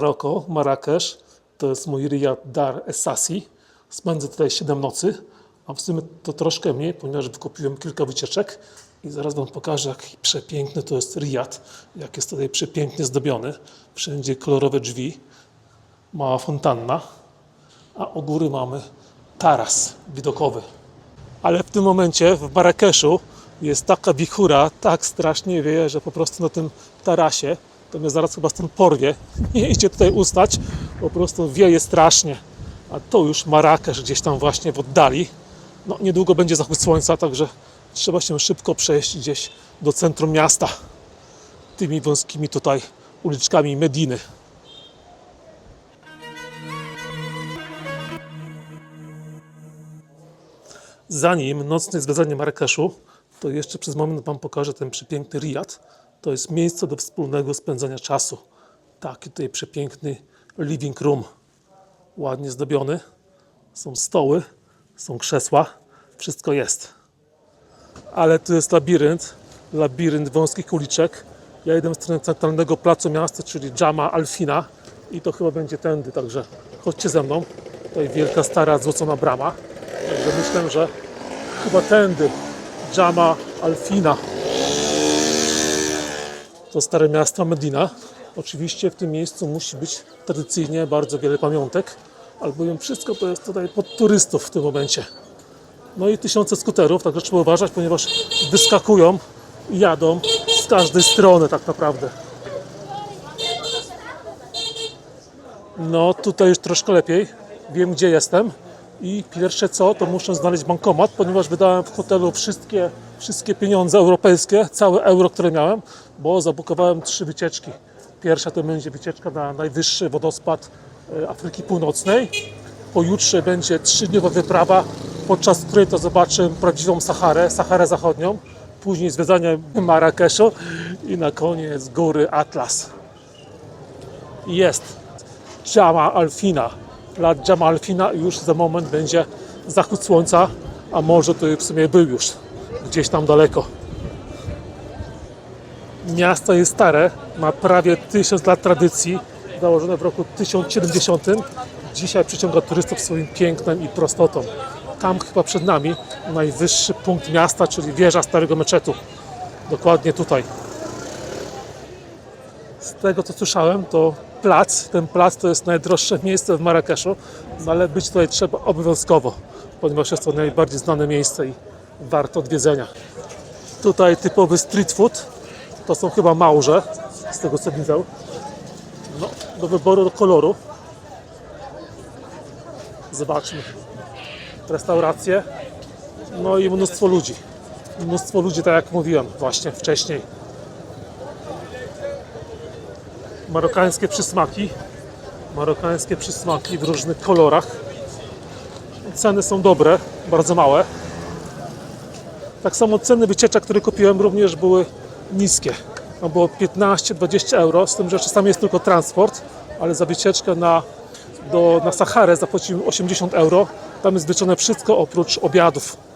Maroko, Marrakesz. To jest mój Riyad Dar Essasi. Spędzę tutaj 7 nocy, a w sumie to troszkę mniej, ponieważ wykupiłem kilka wycieczek i zaraz Wam pokażę, jak przepiękny to jest Riyad, jak jest tutaj przepięknie zdobiony. Wszędzie kolorowe drzwi, mała fontanna, a u góry mamy taras widokowy. Ale w tym momencie w Marrakeszu jest taka wichura, tak strasznie wieje, że po prostu na tym tarasie to mnie zaraz chyba stąd porwie. Nie idzie tutaj ustać, po prostu wieje strasznie. A to już Marrakesz gdzieś tam właśnie w oddali. No niedługo będzie zachód słońca, także trzeba się szybko przejść gdzieś do centrum miasta. Tymi wąskimi tutaj uliczkami Mediny. Zanim nocne zwiedzanie Marrakeszu, to jeszcze przez moment Wam pokażę ten przepiękny Riyad. To jest miejsce do wspólnego spędzania czasu. Taki tutaj przepiękny living room. Ładnie zdobiony. Są stoły, są krzesła, wszystko jest. Ale tu jest labirynt, labirynt wąskich uliczek. Ja idę w stronę centralnego placu miasta, czyli Jama Alfina i to chyba będzie tędy, także chodźcie ze mną. Tutaj wielka, stara, złocona brama. Także myślę, że chyba tędy Jama Alfina. To stare miasto Medina. Oczywiście w tym miejscu musi być tradycyjnie bardzo wiele pamiątek, albowiem wszystko to jest tutaj pod turystów w tym momencie. No i tysiące skuterów, także trzeba uważać, ponieważ wyskakują i jadą z każdej strony tak naprawdę. No tutaj już troszkę lepiej. Wiem gdzie jestem. I pierwsze co, to muszę znaleźć bankomat, ponieważ wydałem w hotelu wszystkie, wszystkie pieniądze europejskie, całe euro, które miałem, bo zabukowałem trzy wycieczki. Pierwsza to będzie wycieczka na najwyższy wodospad e, Afryki Północnej. Pojutrze będzie trzydniowa wyprawa, podczas której to zobaczę prawdziwą Saharę, Saharę Zachodnią. Później zwiedzanie Marrakeszu i na koniec góry Atlas. Jest Jama Alfina. Dla Jama Alfina już za moment będzie zachód słońca, a może to w sumie był już gdzieś tam daleko. Miasto jest stare, ma prawie 1000 lat tradycji, założone w roku 1070. Dzisiaj przyciąga turystów swoim pięknem i prostotą. Tam chyba przed nami najwyższy punkt miasta, czyli wieża Starego Meczetu. Dokładnie tutaj. Z tego co słyszałem, to plac, ten plac to jest najdroższe miejsce w Marrakeszu, ale być tutaj trzeba obowiązkowo, ponieważ jest to najbardziej znane miejsce i warto odwiedzenia. Tutaj typowy street food, to są chyba małże, z tego co widzę. No, do wyboru, do koloru. Zobaczmy. Restauracje, no i mnóstwo ludzi. Mnóstwo ludzi, tak jak mówiłem właśnie wcześniej. Marokańskie przysmaki. Marokańskie przysmaki w różnych kolorach. Ceny są dobre, bardzo małe. Tak samo ceny wycieczek, które kupiłem, również były niskie. No było 15-20 euro, z tym, że czasami jest tylko transport, ale za wycieczkę na, do, na Saharę zapłaciłem 80 euro. Tam jest wyczone wszystko oprócz obiadów.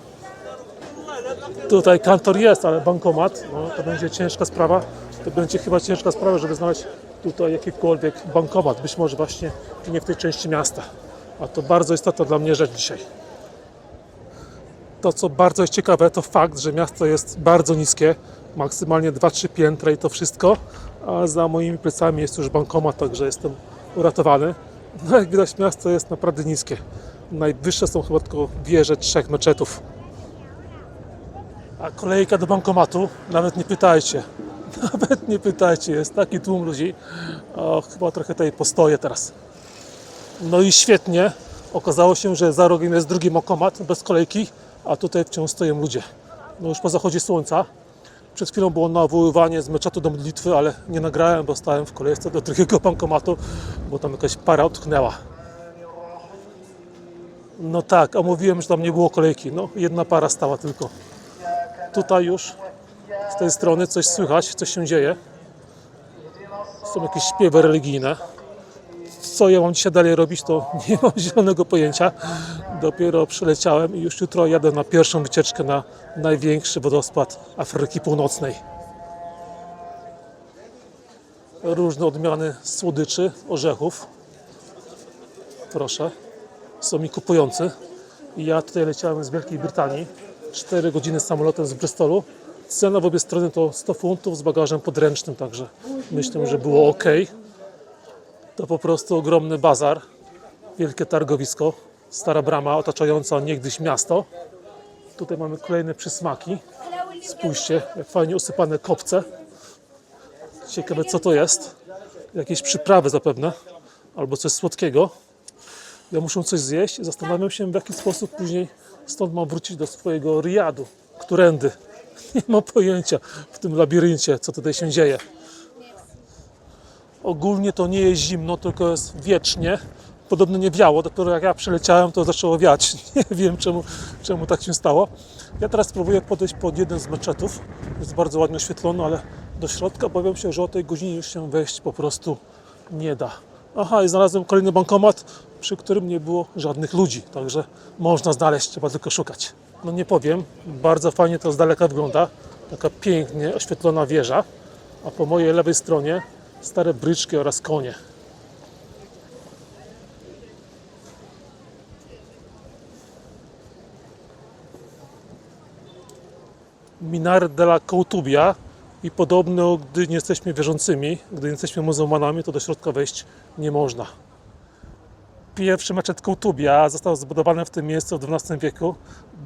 Tutaj kantor jest, ale bankomat, no, to będzie ciężka sprawa. To będzie chyba ciężka sprawa, żeby znaleźć tutaj jakikolwiek bankomat, być może właśnie nie w tej części miasta. A to bardzo istotna dla mnie rzecz dzisiaj. To, co bardzo jest ciekawe, to fakt, że miasto jest bardzo niskie, maksymalnie 2-3 piętra i to wszystko, a za moimi plecami jest już bankomat, także jestem uratowany. No jak widać, miasto jest naprawdę niskie. Najwyższe są chyba tylko wieże trzech meczetów. A kolejka do bankomatu, nawet nie pytajcie. Nawet nie pytajcie, jest taki tłum ludzi. O, chyba trochę tutaj postoję teraz. No i świetnie. Okazało się, że za rogiem jest drugi bankomat bez kolejki, a tutaj wciąż stoją ludzie. No już po zachodzie słońca. Przed chwilą było nawoływanie z meczetu do modlitwy, ale nie nagrałem, bo stałem w kolejce do drugiego bankomatu, bo tam jakaś para utknęła. No tak, a mówiłem, że tam nie było kolejki. No, jedna para stała tylko. Tutaj już z tej strony coś słychać, coś się dzieje. Są jakieś śpiewy religijne. Co ja mam dzisiaj dalej robić, to nie mam zielonego pojęcia. Dopiero przyleciałem i już jutro jadę na pierwszą wycieczkę na największy wodospad Afryki Północnej. różne odmiany słodyczy, orzechów. Proszę, są mi kupujący. Ja tutaj leciałem z Wielkiej Brytanii, 4 godziny samolotem z Bristolu. Cena w obie strony to 100 funtów z bagażem podręcznym, także myślę, że było ok. To po prostu ogromny bazar, wielkie targowisko, stara brama otaczająca niegdyś miasto. Tutaj mamy kolejne przysmaki. Spójrzcie, jak fajnie usypane kopce. Ciekawe co to jest. Jakieś przyprawy zapewne, albo coś słodkiego. Ja muszę coś zjeść i zastanawiam się w jaki sposób później stąd mam wrócić do swojego Riadu. Którędy? Nie mam pojęcia w tym labiryncie, co tutaj się dzieje. Ogólnie to nie jest zimno, tylko jest wiecznie. Podobno nie wiało, dopiero jak ja przyleciałem, to zaczęło wiać. Nie wiem czemu, czemu tak się stało. Ja teraz spróbuję podejść pod jeden z meczetów. Jest bardzo ładnie oświetlony, ale do środka obawiam się, że o tej godzinie już się wejść po prostu nie da. Aha, i znalazłem kolejny bankomat, przy którym nie było żadnych ludzi, także można znaleźć, trzeba tylko szukać. No nie powiem, bardzo fajnie to z daleka wygląda. Taka pięknie oświetlona wieża, a po mojej lewej stronie stare bryczki oraz konie. Minar de la Koutubia i podobno, gdy nie jesteśmy wierzącymi, gdy nie jesteśmy muzułmanami, to do środka wejść nie można. Pierwszy meczet Koutubia został zbudowany w tym miejscu w XII wieku,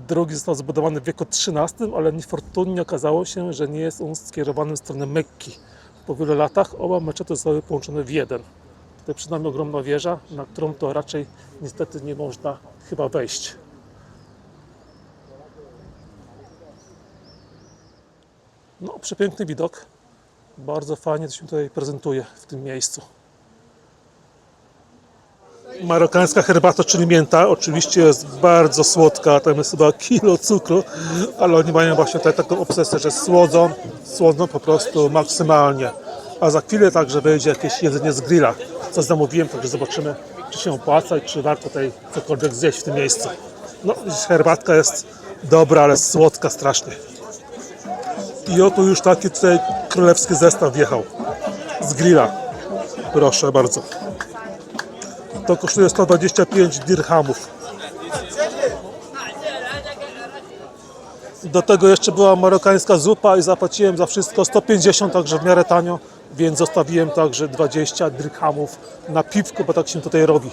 drugi został zbudowany w wieku XIII, ale niefortunnie okazało się, że nie jest on skierowany w stronę Mekki. Po wielu latach oba meczety zostały połączone w jeden. Tutaj przed nami ogromna wieża, na którą to raczej niestety nie można chyba wejść. No, przepiękny widok. Bardzo fajnie to się tutaj prezentuje w tym miejscu. Marokańska herbata, czyli mięta, oczywiście jest bardzo słodka, tam jest chyba kilo cukru, ale oni mają właśnie tutaj taką obsesję, że słodzą, słodzą po prostu maksymalnie. A za chwilę także wejdzie jakieś jedzenie z grilla, co zamówiłem, także zobaczymy, czy się opłaca i czy warto tutaj cokolwiek zjeść w tym miejscu. No, herbatka jest dobra, ale słodka strasznie. I oto już taki tutaj królewski zestaw wjechał z grilla. Proszę bardzo. To kosztuje 125 dirhamów. Do tego jeszcze była marokańska zupa i zapłaciłem za wszystko 150, także w miarę tanio, więc zostawiłem także 20 dirhamów na piwko, bo tak się tutaj robi.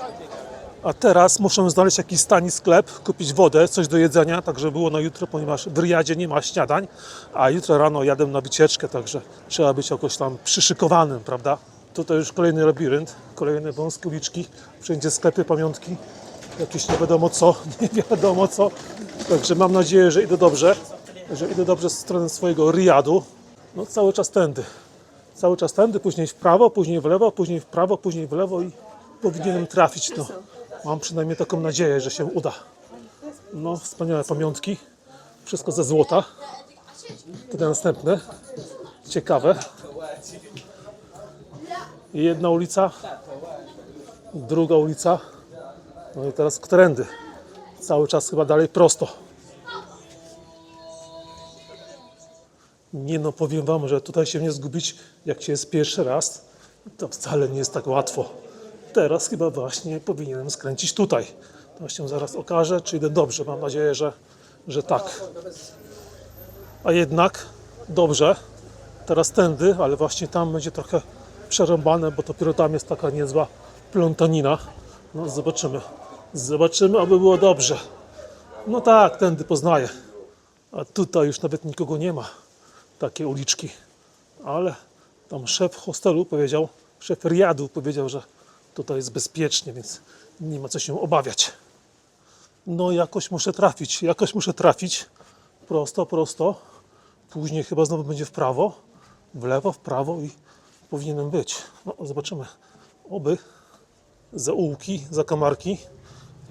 A teraz muszę znaleźć jakiś tani sklep, kupić wodę, coś do jedzenia, tak żeby było na jutro, ponieważ w Riyadzie nie ma śniadań, a jutro rano jadę na wycieczkę, także trzeba być jakoś tam przyszykowanym, prawda? Tutaj już kolejny labirynt, kolejne wąskie uliczki, wszędzie sklepy, pamiątki, jakieś nie wiadomo co, nie wiadomo co. Także mam nadzieję, że idę dobrze, że idę dobrze w stronę swojego Riyadu. No cały czas tędy, cały czas tędy, później w prawo, później w lewo, później w prawo, później w lewo i powinienem trafić. No, mam przynajmniej taką nadzieję, że się uda. No, wspaniałe pamiątki, wszystko ze złota. Tutaj następne, ciekawe. Jedna ulica, druga ulica, no i teraz którędy. Cały czas chyba dalej prosto. Nie no, powiem Wam, że tutaj się nie zgubić, jak się jest pierwszy raz, to wcale nie jest tak łatwo. Teraz chyba właśnie powinienem skręcić tutaj. To się zaraz okaże, czy idę dobrze. Mam nadzieję, że, że tak. A jednak dobrze. Teraz tędy, ale właśnie tam będzie trochę przerąbane, bo dopiero tam jest taka niezła plątanina. No zobaczymy. Zobaczymy, aby było dobrze. No tak, tędy poznaję. A tutaj już nawet nikogo nie ma. Takie uliczki. Ale tam szef hostelu powiedział, szef Riadu powiedział, że tutaj jest bezpiecznie, więc nie ma co się obawiać. No jakoś muszę trafić, jakoś muszę trafić. Prosto, prosto. Później chyba znowu będzie w prawo, w lewo, w prawo i powinienem być. No zobaczymy. Oby. Zaułki, zakamarki.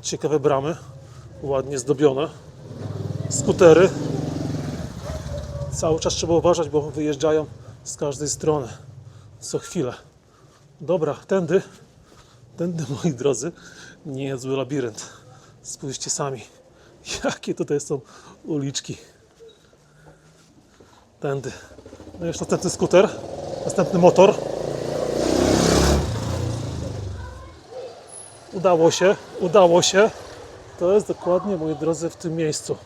Ciekawe bramy. Ładnie zdobione. Skutery. Cały czas trzeba uważać, bo wyjeżdżają z każdej strony. Co chwilę. Dobra, tędy. Tędy, moi drodzy, niezły labirynt. Spójrzcie sami, jakie tutaj są uliczki. Tędy. No jeszcze następny skuter, Następny motor. Udało się, udało się. To jest dokładnie, moi drodzy, w tym miejscu.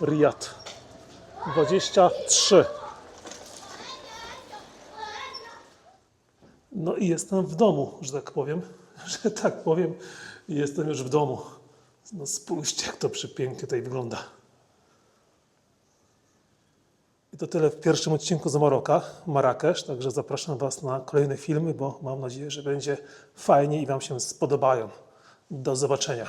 Riyad 23. No i jestem w domu, że tak powiem. Że tak powiem, jestem już w domu. No spójrzcie, jak to przepięknie tutaj wygląda. I to tyle w pierwszym odcinku z Maroka, Marrakesz. Także zapraszam Was na kolejne filmy, bo mam nadzieję, że będzie fajnie i Wam się spodobają. Do zobaczenia.